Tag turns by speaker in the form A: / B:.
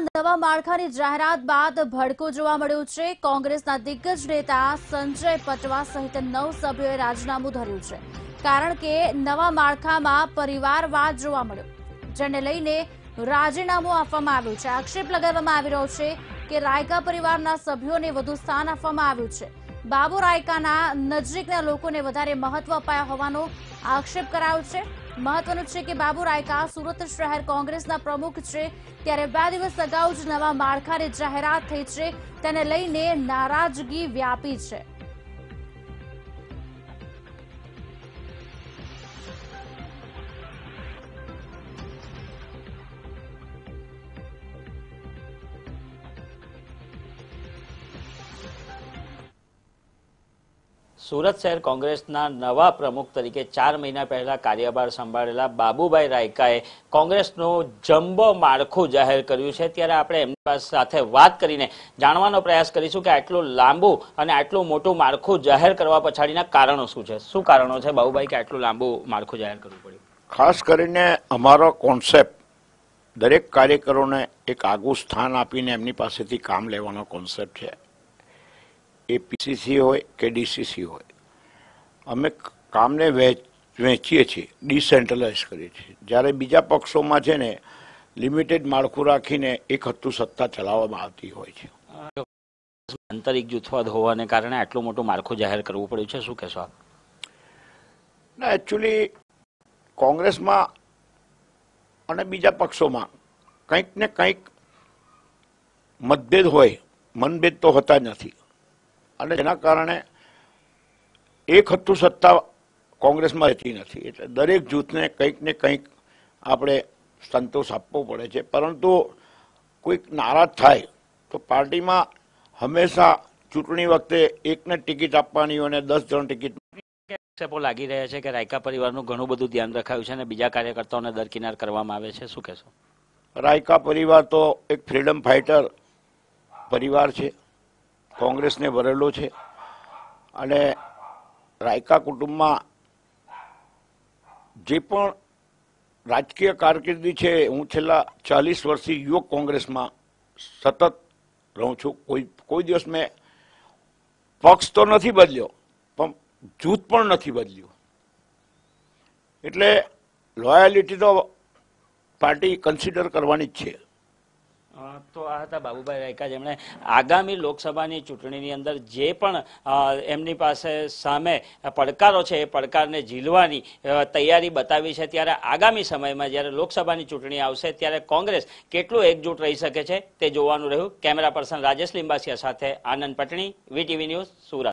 A: નવા માળખાની જાહેરાત બાદ ભડકો જોવા મળ્યો છે. કોંગ્રેસના દિગ્ગજ નેતા સંજય પટવા સહિત નવ સભ્યોએ રાજીનામું ધર્યું છે. કારણ કે નવા માળખામાં પરિવારવાદ જોવા મળ્યો. જેને લઈને રાજીનામું આપવામાં આવ્યું છે. આક્ષેપ લગાવવામાં આવી રહ્યો છે કે રાયકા પરિવારના સભ્યોને વધુ સ્થાન આપવામાં આવ્યું છે. બાબુ રાયકાના નજીકના લોકોને વધારે મહત્વ અપાયા હોવાનો આક્ષેપ કરાયો છે. મહત્વનું છે કે બાબુ રાયકા સુરત શહેર કોંગ્રેસના પ્રમુખ છે. ત્યારે બે દિવસ અગાઉ જ નવા માળખાની જાહેરાત થઈ છે. તેને લઈને નારાજગી વ્યાપી છે.
B: સુરત શહેર કોંગ્રેસના નવા પ્રમુખ તરીકે ચાર મહિના પહેલા કાર્યભાર સંભાળેલા બાબુભાઈ રાયકાએ કોંગ્રેસનું જમ્બો માળખું જાહેર કર્યું છે. ત્યારે આપણે એમની સાથે વાત કરીને જાણવાનો પ્રયાસ કરીશું કે આટલું લાંબુ અને આટલું મોટું માળખું જાહેર કરવા પછાડીના કારણો શું છે? શું કારણો છે બાબુભાઈ, કે આટલું લાંબુ માળખું જાહેર કરવું પડ્યું?
C: ખાસ કરીને અમારો કોન્સેપ્ટ દરેક કાર્યકરોને એક આગવું સ્થાન આપીને એમની પાસેથી કામ લેવાનો કોન્સેપ્ટ છે. એ પીસીસી હોય કે ડીસીસી હોય. અમે કામને વહેંચ વહેંચીએ છીએ ડિસેન્ટ્રલાઇઝ કરીએ છીએ. જ્યારે બીજા પક્ષોમાં છે ને લિમિટેડ માળખું રાખીને એક હત્તુ સત્તા ચલાવવામાં આવતી હોય છે.
B: આંતરિક જૂથવાદ હોવાને કારણે આટલું મોટું માળખું જાહેર કરવું પડ્યું છે? શું કહેશો આપ?
C: ના એકચ્યુઅલી કોંગ્રેસમાં અને બીજા પક્ષોમાં કંઈક ને કંઈક મતભેદ હોય મનભેદ તો હોતા જ નથી. અને જેના કારણે એક હતું સત્તા કોંગ્રેસમાં રહેતી નથી. એટલે દરેક જૂથને કંઈક ને કંઈક આપણે સંતોષ આપવો પડે છે. પરંતુ કોઈક નારાજ થાય તો પાર્ટીમાં હંમેશા ચૂંટણી વખતે એકને ટિકિટ આપવાની અને દસ જણ ટિકિટ
B: આક્ષેપો લાગી રહ્યા છે કે રાયકા પરિવારનું ઘણું બધું ધ્યાન રખાયું છે અને બીજા કાર્યકર્તાઓને દરકિનાર કરવામાં આવે છે. શું કહેશો?
C: રાયકા પરિવાર તો એક ફ્રીડમ ફાઇટર પરિવાર છે. કોંગ્રેસને ભરેલો છે અને રાયકા કુટુંબમાં જે પણ રાજકીય કારકિર્દી છે, હું છેલ્લા ચાલીસ વર્ષથી યુવક કોંગ્રેસમાં સતત રહું છું. કોઈ કોઈ દિવસ મેં પક્ષ તો નથી બદલ્યો, પણ જૂથ પણ નથી બદલ્યું. એટલે લોયાલિટી તો પાર્ટી કન્સિડર કરવાની જ છે.
B: તો આ હતા બાબુભાઈ રાયકા જેમણે આગામી લોકસભાની ચૂંટણીની અંદર જે પણ એમની પાસે સામે પડકારો છે એ પડકારને ઝીલવાની તૈયારી બતાવી છે. ત્યારે આગામી સમયમાં જ્યારે લોકસભાની ચૂંટણી આવશે ત્યારે કોંગ્રેસ કેટલું એકજૂટ રહી શકે છે તે જોવાનું રહ્યું. કેમેરા પર્સન રાજેશ લિંબાસિયા સાથે આનંદ પટણી, વીટીવી ન્યૂઝ સુરત.